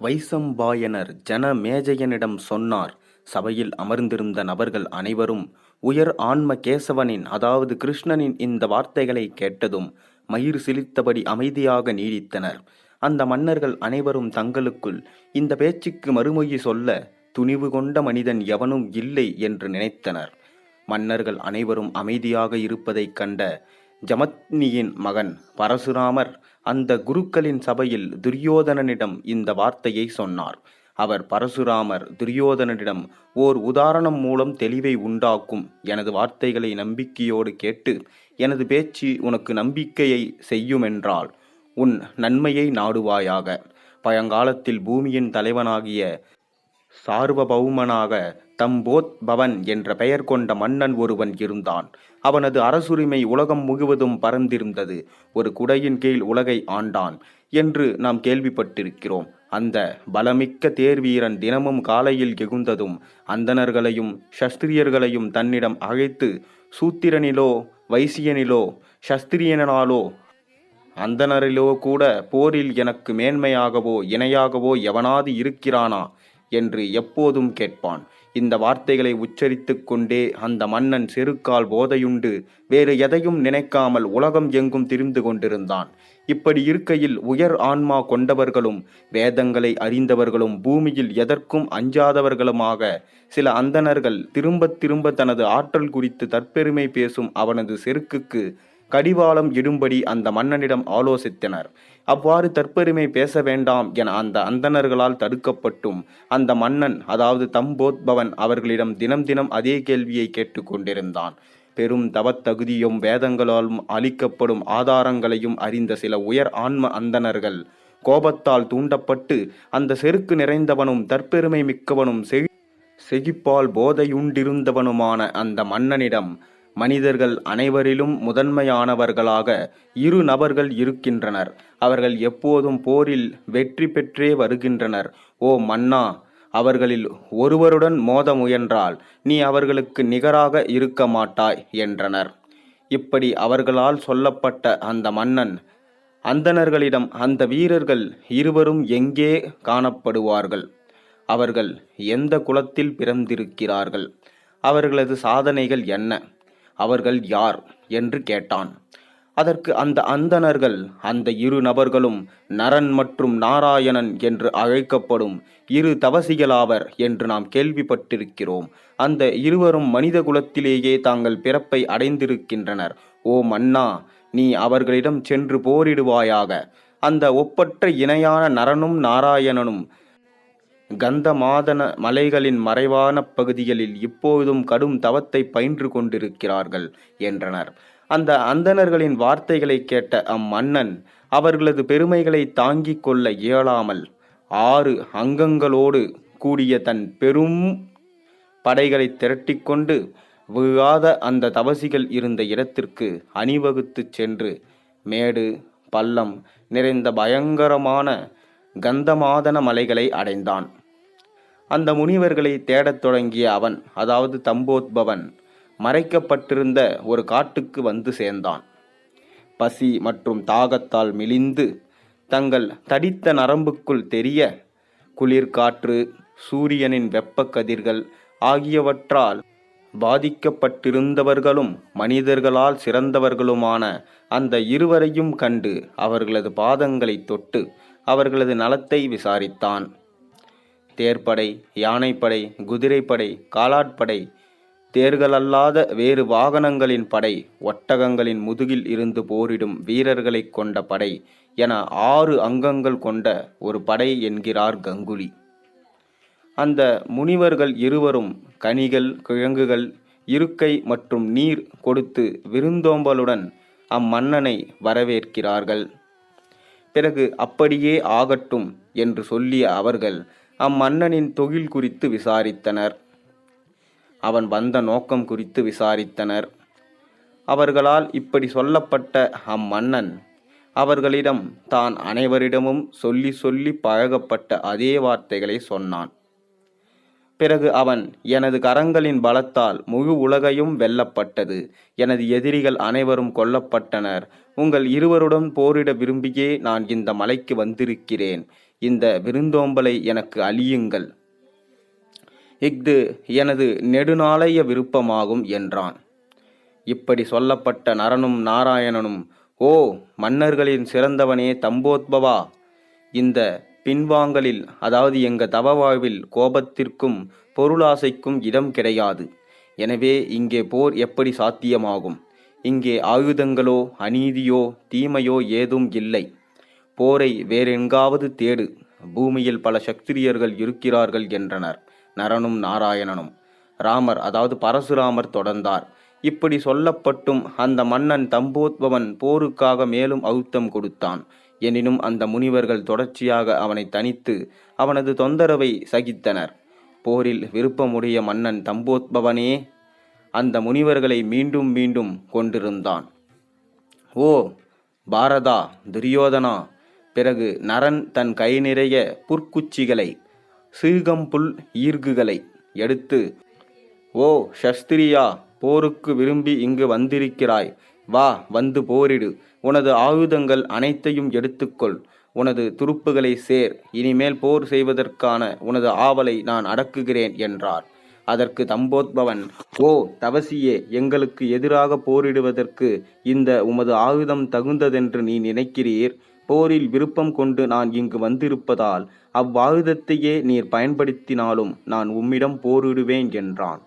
வைசம்பாயனர் ஜனமேஜயனிடம் சொன்னார் சபையில் அமர்ந்திருந்த நபர்கள் அனைவரும் உயர் ஆன்ம கேசவனின் அதாவது கிருஷ்ணனின் இந்த வார்த்தைகளை கேட்டதும் மயிர் சிலித்தபடி அமைதியாக நீடித்தனர். அந்த மன்னர்கள் அனைவரும் தங்களுக்குள் இந்த பேச்சுக்கு மறுமொழி சொல்ல துணிவு கொண்ட மனிதன் எவனும் இல்லை என்று நினைத்தனர். மன்னர்கள் அனைவரும் அமைதியாக இருப்பதைக் கண்ட ஜமத்னியின் மகன் பரசுராமர் அந்த குருக்களின் சபையில் துரியோதனனிடம் இந்த வார்த்தையை சொன்னார். அவர் பரசுராமர் துரியோதனனிடம் ஓர் உதாரணம் மூலம் தெளிவை உண்டாக்கும் எனது வார்த்தைகளை நம்பிக்கையோடு கேட்டு எனது பேச்சு உனக்கு நம்பிக்கையை செய்யுமென்றால் உன் நன்மையை நாடுவாயாக. பழங்காலத்தில் பூமியின் தலைவனாகிய சார்வபௌமனாக தம்போத் பவன் என்ற பெயர் கொண்ட மன்னன் ஒருவன் இருந்தான். அவனது அரசுரிமை உலகம் முழுவதும் பறந்திருந்தது ஒரு குடையின் கீழ் உலகை ஆண்டான் என்று நாம் கேள்விப்பட்டிருக்கிறோம். அந்த பலமிக்க தேர்வீரன் தினமும் காலையில் எகுந்ததும் அந்தணர்களையும் சஸ்திரியர்களையும் தன்னிடம் அழைத்து சூத்திரனிலோ வைசியனிலோ சஸ்திரியனாலோ அந்தனரிலோ கூட போரில் எனக்கு மேன்மையாகவோ இணையாகவோ எவனாது இருக்கிறானா? என்று எப்போதும் கேட்பான். இந்த வார்த்தைகளை உச்சரித்து கொண்டே அந்த மன்னன் செருக்கால் போதையுண்டு. வேறு எதையும் நினைக்காமல் உலகம் எங்கும் திரிந்து கொண்டிருந்தான். இப்படி இருக்கையில் உயர் ஆன்மா கொண்டவர்களும் வேதங்களை அறிந்தவர்களும் பூமியில் எதற்கும் அஞ்சாதவர்களுமாக சில அந்தணர்கள் திரும்ப திரும்ப தனது ஆற்றல் குறித்து தற்பெருமை பேசும் அவனது செருக்குக்கு கடிவாளம் இடும்படி அந்த மன்னனிடம் ஆலோசித்தனர். அவ்வாறு தற்பெருமை பேச வேண்டாம் என அந்த அந்தணர்களால் தடுக்கப்பட்டும். அந்த மன்னன் அதாவது தம்போத்பவன் அவர்களிடம் தினம் தினம் அதே கேள்வியை கேட்டுக்கொண்டிருந்தான் பெரும் தவத்தகுதியும் வேதங்களாலும் அளிக்கப்படும் ஆதாரங்களையும் அறிந்த சில உயர் ஆன்ம அந்தணர்கள் கோபத்தால் தூண்டப்பட்டு அந்த செருக்கு நிறைந்தவனும் தற்பெருமை மிக்கவனும் செகி செகிப்பால் போதையுண்டிருந்தவனுமான அந்த மன்னனிடம் மனிதர்கள் அனைவரிலும் முதன்மையானவர்களாக இரு நபர்கள் இருக்கின்றனர். அவர்கள் எப்போதும் போரில் வெற்றி பெற்றே வருகின்றனர். ஓ மன்னா அவர்களில் ஒருவருடன் மோத முயன்றால் நீ அவர்களுக்கு நிகராக இருக்க மாட்டாய் என்றனர். இப்படி அவர்களால் சொல்லப்பட்ட அந்த மன்னன் அந்தணர்களிடம் அந்த வீரர்கள் இருவரும் எங்கே காணப்படுவார்கள்? அவர்கள் எந்த குலத்தில் பிறந்திருக்கிறார்கள்? அவர்களது சாதனைகள் என்ன? அவர்கள் யார் என்று கேட்டான். அதற்கு அந்த அந்தணர்கள் அந்த இரு நபர்களும் நரன் மற்றும் நாராயணன் என்று அழைக்கப்படும் இரு தவசிகளாவர் என்று நாம் கேள்விப்பட்டிருக்கிறோம். அந்த இருவரும் மனித குலத்திலேயே தாங்கள் பிறப்பை அடைந்திருக்கின்றனர். ஓ மன்னா நீ அவர்களிடம் சென்று போரிடுவாயாக. அந்த ஒப்பற்ற இணையான நரனும் நாராயணனும் கந்தமாதன மலைகளின் மறைவான பகுதிகளில் இப்போதும் கடும் தவத்தை பயின்று கொண்டிருக்கிறார்கள் என்றனர். அந்த அந்தணர்களின் வார்த்தைகளை கேட்ட அம்மன்னன் அவர்களது பெருமைகளை தாங்கிக் கொள்ள இயலாமல் ஆறு அங்கங்களோடு கூடிய தன் பெரும் படைகளை திரட்டிக்கொண்டு விழாத அந்த தவசிகள் இருந்த இடத்திற்கு அணிவகுத்துச் சென்று மேடு பள்ளம் நிறைந்த பயங்கரமான கந்தமாதன மலைகளை அடைந்தான். அந்த முனிவர்களை தேடத் தொடங்கிய அவன் அதாவது தம்போத்பவன் மறைக்கப்பட்டிருந்த ஒரு காட்டுக்கு வந்து சேர்ந்தான். பசி மற்றும் தாகத்தால் மிளிந்து தங்கள் தடித்த நரம்புக்குள் தெரிய குளிர்காற்று சூரியனின் வெப்பக்கதிர்கள் ஆகியவற்றால் பாதிக்கப்பட்டிருந்தவர்களும் மனிதர்களால் சிறந்தவர்களுமான அந்த இருவரையும் கண்டு அவர்களது பாதங்களை தொட்டு அவர்களது நலத்தை விசாரித்தான். தேர்ப்படை யானைப்படை குதிரைப்படை காலாட்படை தேர்களல்லாத வேறு வாகனங்களின் படை ஒட்டகங்களின் முதுகில் இருந்து போரிடும் வீரர்களைக் கொண்ட படை என ஆறு அங்கங்கள் கொண்ட ஒரு படை என்கிறார் கங்குலி. அந்த முனிவர்கள் இருவரும் கனிகள் கிழங்குகள் இருக்கை மற்றும் நீர் கொடுத்து விருந்தோம்பலுடன் அம்மன்னனை வரவேற்கிறார்கள். பிறகு அப்படியே ஆகட்டும் என்று சொல்லிய அவர்கள் அம்மன்னனின் தொழில் குறித்து விசாரித்தனர். அவன் வந்த நோக்கம் குறித்து விசாரித்தனர். அவர்களால் இப்படி சொல்லப்பட்ட அம்மன்னன் அவர்களிடம் தான் அனைவரிடமும் சொல்லி சொல்லி பழகப்பட்ட அதே வார்த்தைகளை சொன்னான். பிறகு அவன் எனது கரங்களின் பலத்தால் முழு உலகையும் வெல்லப்பட்டது. எனது எதிரிகள் அனைவரும் கொல்லப்பட்டனர். உங்கள் இருவருடன் போரிட விரும்பியே நான் இந்த மலைக்கு வந்திருக்கிறேன். இந்த விருந்தோம்பலை எனக்கு அழியுங்கள். இஃது எனது நெடுநாளைய விருப்பமாகும் என்றான். இப்படி சொல்லப்பட்ட நரனும் நாராயணனும் ஓ மன்னர்களின் சிறந்தவனே தம்போத்பவா. இந்த பின்வாங்கலில் அதாவது எங்க தவ வாழ்வில் கோபத்திற்கும் பொருளாசைக்கும் இடம் கிடையாது. எனவே இங்கே போர் எப்படி சாத்தியமாகும்? இங்கே ஆயுதங்களோ அநீதியோ தீமையோ ஏதும் இல்லை. போரை வேறெங்காவது தேடு. பூமியில் பல சக்திரியர்கள் இருக்கிறார்கள் என்றனர். நரனும் நாராயணனும். ராமர் அதாவது பரசுராமர் தொடர்ந்தார். இப்படி சொல்லப்பட்டும் அந்த மன்னன் தம்போத்பவன் போருக்காக மேலும் அழுத்தம் கொடுத்தான். எனினும் அந்த முனிவர்கள் தொடர்ச்சியாக அவனை தனித்து அவனது தொந்தரவை சகித்தனர். போரில் விருப்பமுடைய மன்னன் தம்போத்பவனே அந்த முனிவர்களை மீண்டும் மீண்டும் கொண்டிருந்தான் ஓ பாரதா துரியோதனா பிறகு நரன் தன் கை நிறைய புற்குச்சிகளை சீகம்புல் ஈர்க்குகளை எடுத்து ஓ சஸ்திரியா போருக்கு விரும்பி இங்கு வந்திருக்கிறாய். வா வந்து போரிடு. உனது ஆயுதங்கள் அனைத்தையும் எடுத்துக்கொள். உனது துருப்புகளை சேர். இனிமேல் போர் செய்வதற்கான உனது ஆவலை நான் அடக்குகிறேன் என்றார். அதற்கு தம்போத்பவன் ஓ தவசியே எங்களுக்கு எதிராக போரிடுவதற்கு இந்த உமது ஆயுதம் தகுந்ததென்று நீ நினைக்கிறீர். போரில் விருப்பம் கொண்டு நான் இங்கு வந்திருப்பதால் அவ்வாயுதத்தையே நீர் பயன்படுத்தினாலும் நான் உம்மிடம் போரிடுவேன் என்றான்.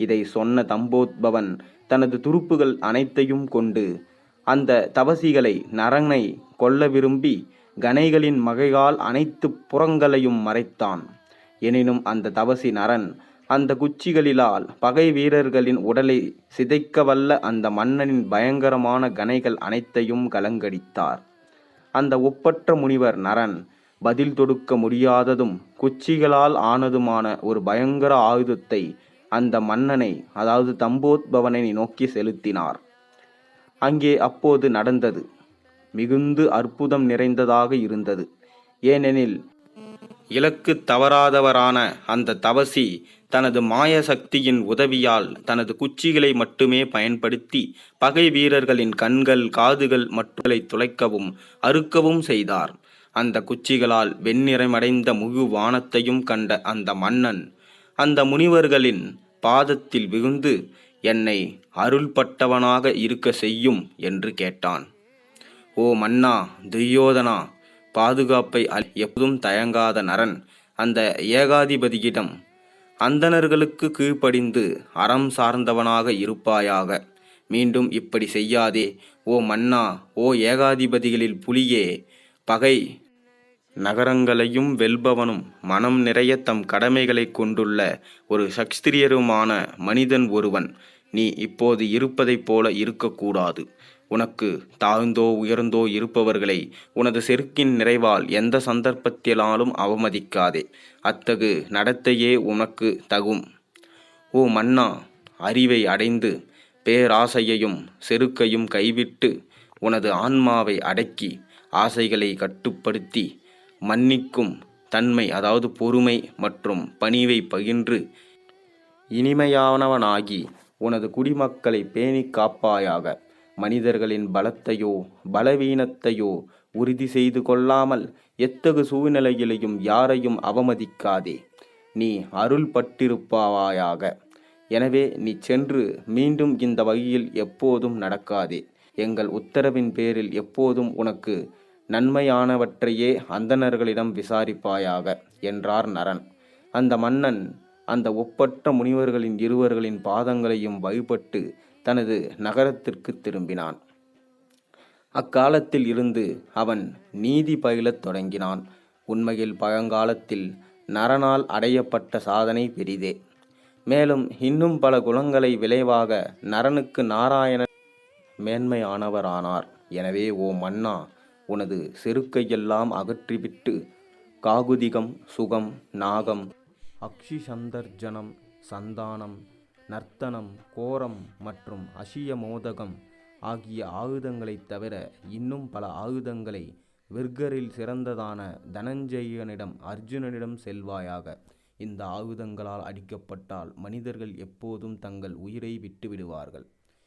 இதை சொன்ன தம்போத்பவன் தனது துருப்புகள் அனைத்தையும் கொண்டு அந்த தவசிகளை நரனை கொல்ல விரும்பி கணைகளின் மகையால் அனைத்து புறங்களையும் மறைத்தான். எனினும் அந்த தவசி நரன் அந்த குச்சிகளிலால் பகை வீரர்களின் உடலை சிதைக்க வல்ல அந்த மன்னனின் பயங்கரமான கணைகள் அனைத்தையும் கலங்கடித்தார். அந்த ஒப்பற்ற முனிவர் நரன் பதில் தொடுக்க முடியாததும் குச்சிகளால் ஆனதுமான ஒரு பயங்கர ஆயுதத்தை அந்த மன்னனை அதாவது தம்போத்பவனை நோக்கி செலுத்தினார். அங்கே அப்போது நடந்தது. மிகுந்து அற்புதம் நிறைந்ததாக இருந்தது. ஏனெனில் இலக்கு தவறாதவரான அந்த தவசி தனது மாய சக்தியின் உதவியால் தனது குச்சிகளை மட்டுமே பயன்படுத்தி பகை வீரர்களின் கண்கள் காதுகள் மட்டுகளை துளைக்கவும் அறுக்கவும் செய்தார். அந்த குச்சிகளால் வெண்ணிறமடைந்த முழு வானத்தையும் கண்ட அந்த மன்னன் அந்த முனிவர்களின் பாதத்தில் விழுந்து என்னை அருள்பட்டவனாக இருக்க செய்யும் என்று கேட்டான். ஓ மன்னா துரியோதனா பாதுகாப்பை அல் எப்போதும் தயங்காத நரன் அந்த ஏகாதிபதியிடம் அந்தணர்களுக்கு கீழ்ப்படிந்து அறம் சார்ந்தவனாக இருப்பாயாக. மீண்டும் இப்படி செய்யாதே. ஓ மன்னா ஓ ஏகாதிபதிகளில் புலியே பகை நகரங்களையும் வெல்பவனும் மனம் நிறைய தம் கடமைகளைக் கொண்டுள்ள ஒரு சக்ஸ்திரியருமான மனிதன் ஒருவன். நீ இப்போது இருப்பதைப் போல இருக்கக்கூடாது. உனக்கு தாழ்ந்தோ உயர்ந்தோ இருப்பவர்களை உனது செருக்கின் நிறைவால் எந்த சந்தர்ப்பத்திலாலும் அவமதிக்காதே. அத்தகு நடத்தையே உனக்கு தகும். ஓ மன்னா அறிவை அடைந்து பேராசையையும் செருக்கையும் கைவிட்டு உனது ஆன்மாவை அடக்கி ஆசைகளை கட்டுப்படுத்தி மன்னிக்கும் தன்மை அதாவது பொறுமை மற்றும் பணிவை பகின்று இனிமையானவனாகி உனது குடிமக்களை பேணி காப்பாயாக. மனிதர்களின் பலத்தையோ பலவீனத்தையோ உறுதி செய்து கொள்ளாமல் எத்தகு சூழ்நிலையிலையும் யாரையும் அவமதிக்காதே. நீ அருள் பட்டிருப்பாவாயாக எனவே நீ சென்று மீண்டும் இந்த வகையில் எப்போதும் நடக்காதே. எங்கள் உத்தரவின் பேரில் எப்போதும் உனக்கு நன்மையானவற்றையே அந்தணர்களிடம் விசாரிப்பாயாக என்றார் நரன். அந்த மன்னன் அந்த ஒப்பற்ற முனிவர்களின் இருவர்களின் பாதங்களையும் வழிபட்டு தனது நகரத்திற்கு திரும்பினான். அக்காலத்தில் இருந்து அவன் நீதி பயிலத் தொடங்கினான். உண்மையில் பழங்காலத்தில் நரனால் அடையப்பட்ட சாதனை பெரிதே. மேலும் இன்னும் பல குணங்களை விளைவாக நரனுக்கு நாராயணன் மேன்மையானவரானார். எனவே ஓ மன்னா உனது செருக்கையெல்லாம் அகற்றிவிட்டு காகுதிகம் சுகம் நாகம் அக்ஷி சந்தர்ஜனம் சந்தானம் நர்த்தனம் கோரம் மற்றும் அசிய மோதகம் ஆகிய ஆயுதங்களைத் தவிர இன்னும் பல ஆயுதங்களை விர்கரில் சிறந்ததான தனஞ்சயனிடம் அர்ஜுனனிடம் செல்வாயாக. இந்த ஆயுதங்களால் அடிக்கப்பட்டால் மனிதர்கள் எப்போதும் தங்கள் உயிரை விட்டு விடுவார்கள்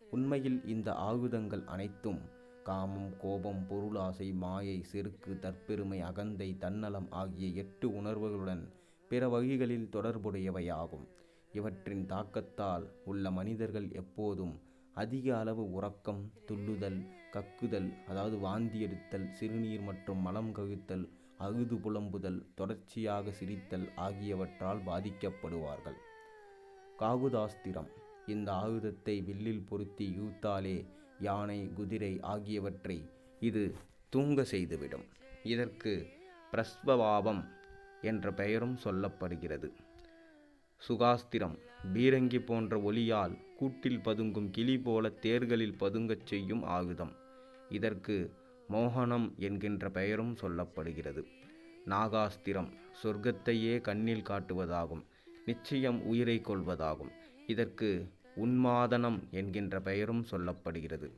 உண்மையில் இந்த ஆயுதங்கள் அனைத்தும் காமம் கோபம் பொருளாசை மாயை செருக்கு தற்பெருமை அகந்தை தன்னலம் ஆகிய எட்டு உணர்வுகளுடன் பிற வகைகளில் தொடர்புடையவையாகும். இவற்றின் தாக்கத்தால் உள்ள மனிதர்கள் எப்போதும் அதிக அளவு உறக்கம் துள்ளுதல் கக்குதல் அதாவது வாந்தி எடுத்தல் சிறுநீர் மற்றும் மலம் கவித்தல் அகுது புலம்புதல் தொடர்ச்சியாக சிரித்தல் ஆகியவற்றால் பாதிக்கப்படுவார்கள். காகுதாஸ்திரம் இந்த ஆயுதத்தை வில்லில் பொருத்தி யூத்தாலே யானை குதிரை ஆகியவற்றை இது தூங்க செய்துவிடும். இதற்கு பிரஸ்வபாவம் என்ற பெயரும் சொல்லப்படுகிறது. சுகாஸ்திரம் பீரங்கி போன்ற ஒலியால் கூட்டில் பதுங்கும் கிளி போல தேர்களில் பதுங்கச் செய்யும் ஆயுதம். இதற்கு மோகனம் என்கின்ற பெயரும் சொல்லப்படுகிறது. நாகாஸ்திரம் சொர்க்கத்தையே கண்ணில் காட்டுவதாகும் நிச்சயம் உயிரை கொள்வதாகும். இதற்கு உன்மாதனம் என்கின்ற பெயரும் சொல்லப்படுகிறது.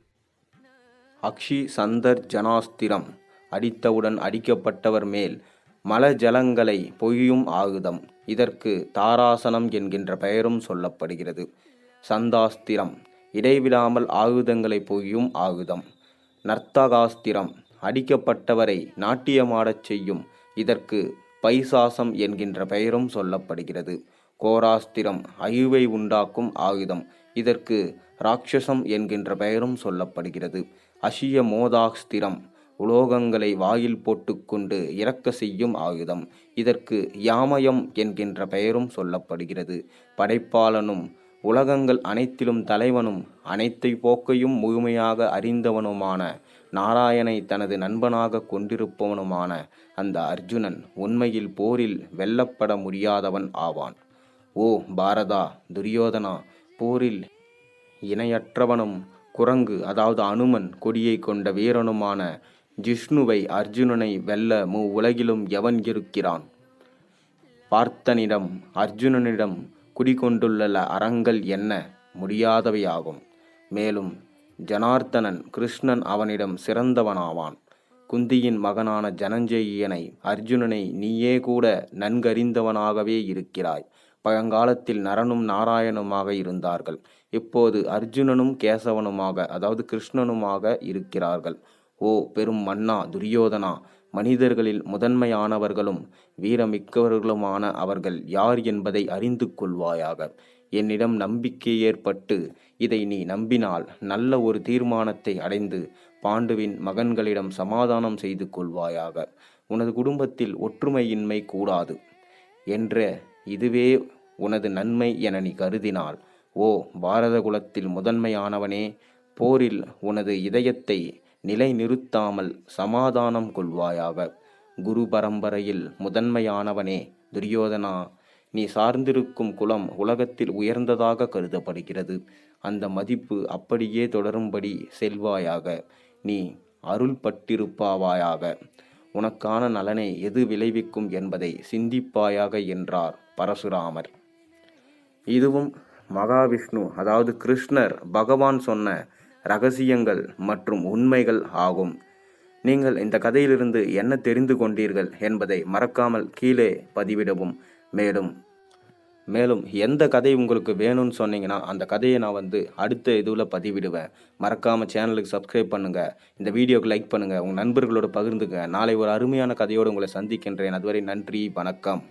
அக்ஷி சந்தர் ஜனாஸ்திரம் அடித்தவுடன் அடிக்கப்பட்டவர் மேல் மல ஜலங்களை பொய்யும் ஆகுதம். இதற்கு தாராசனம் என்கின்ற பெயரும் சொல்லப்படுகிறது. சந்தாஸ்திரம் இடைவிடாமல் ஆயுதங்களை பொய்யும் ஆகுதம். நர்த்தகாஸ்திரம் அடிக்கப்பட்டவரை நாட்டியமாடச் செய்யும். இதற்கு பைசாசம் என்கின்ற பெயரும் சொல்லப்படுகிறது. கோராஸ்திரம் அழிவை உண்டாக்கும் ஆயுதம். இதற்கு ராட்சசம் என்கின்ற பெயரும் சொல்லப்படுகிறது. அஷிய மோதாஸ்திரம் உலோகங்களை வாயில் போட்டுக்கொண்டு இறக்க செய்யும் ஆயுதம். இதற்கு யாமயம் என்கின்ற பெயரும் சொல்லப்படுகிறது. படைப்பாளனும் உலகங்கள் அனைத்திலும் தலைவனும் அனைத்தை போக்கையும் முழுமையாக அறிந்தவனுமான நாராயணை தனது நண்பனாக கொண்டிருப்பவனுமான அந்த அர்ஜுனன் உண்மையில் போரில் வெல்லப்பட முடியாதவன் ஆவான். ஓ பாரதா துரியோதனா போரில் இணையற்றவனும் குரங்கு அதாவது அனுமன் கொடியை கொண்ட வீரனுமான ஜிஷ்ணுவை அர்ஜுனனை வெல்ல மூ உலகிலும் எவன் இருக்கிறான்? பார்த்தனிடம் அர்ஜுனனிடம் குடிகொண்டுள்ள அறங்கள் என்ன? முடியாதவையாகும். மேலும் ஜனார்த்தனன் கிருஷ்ணன் அவனிடம் சிறந்தவனாவான். குந்தியின் மகனான ஜனஞ்செய்யனை அர்ஜுனனை நீயே கூட நன்கறிந்தவனாகவே இருக்கிறாய். பழங்காலத்தில் நரனும் நாராயணுமாக இருந்தார்கள். இப்போது அர்ஜுனனும் கேசவனுமாக அதாவது கிருஷ்ணனுமாக இருக்கிறார்கள். ஓ பெரும் மன்னா துரியோதனா மனிதர்களில் முதன்மையானவர்களும் வீரமிக்கவர்களுமான அவர்கள் யார் என்பதை அறிந்து கொள்வாயாக. என்னிடம் நம்பிக்கை ஏற்பட்டு இதை நீ நம்பினால் நல்ல ஒரு தீர்மானத்தை அடைந்து பாண்டுவின் மகன்களிடம் சமாதானம் செய்து கொள்வாயாக. உனது குடும்பத்தில் ஒற்றுமையின்மை கூடாது. என்ற இதுவே உனது நன்மை என நீ கருதினால். ஓ பாரத குலத்தில் முதன்மையானவனே போரில் உனது இதயத்தை நிலைநிறுத்தாமல் சமாதானம் கொள்வாயாக. குரு பரம்பரையில் முதன்மையானவனே துரியோதனா நீ சார்ந்திருக்கும் குலம் உலகத்தில் உயர்ந்ததாக கருதப்படுகிறது. அந்த மதிப்பு அப்படியே தொடரும்படி செல்வாயாக. நீ அருள் பட்டிருப்பாவாயாக உனக்கான நலனை எது விளைவிக்கும் என்பதை சிந்திப்பாயாக என்றார். பரசுராமர். இதுவும் மகாவிஷ்ணு அதாவது கிருஷ்ணர் பகவான் சொன்ன ரகசியங்கள் மற்றும் உண்மைகள் ஆகும். நீங்கள் இந்த கதையிலிருந்து என்ன தெரிந்து கொண்டீர்கள் என்பதை மறக்காமல் கீழே பதிவிடவும். மேலும் மேலும் எந்த கதை உங்களுக்கு வேணும்னு சொன்னீங்கன்னா அந்த கதையை நான் வந்து அடுத்த இதுவில் பதிவிடுவேன். மறக்காமல் சேனலுக்கு சப்ஸ்கிரைப் பண்ணுங்கள் இந்த வீடியோக்கு லைக் பண்ணுங்கள் உங்கள் நண்பர்களோடு பகிர்ந்துங்க நாளை ஒரு அருமையான கதையோடு உங்களை சந்திக்கின்றேன். அதுவரை நன்றி வணக்கம்.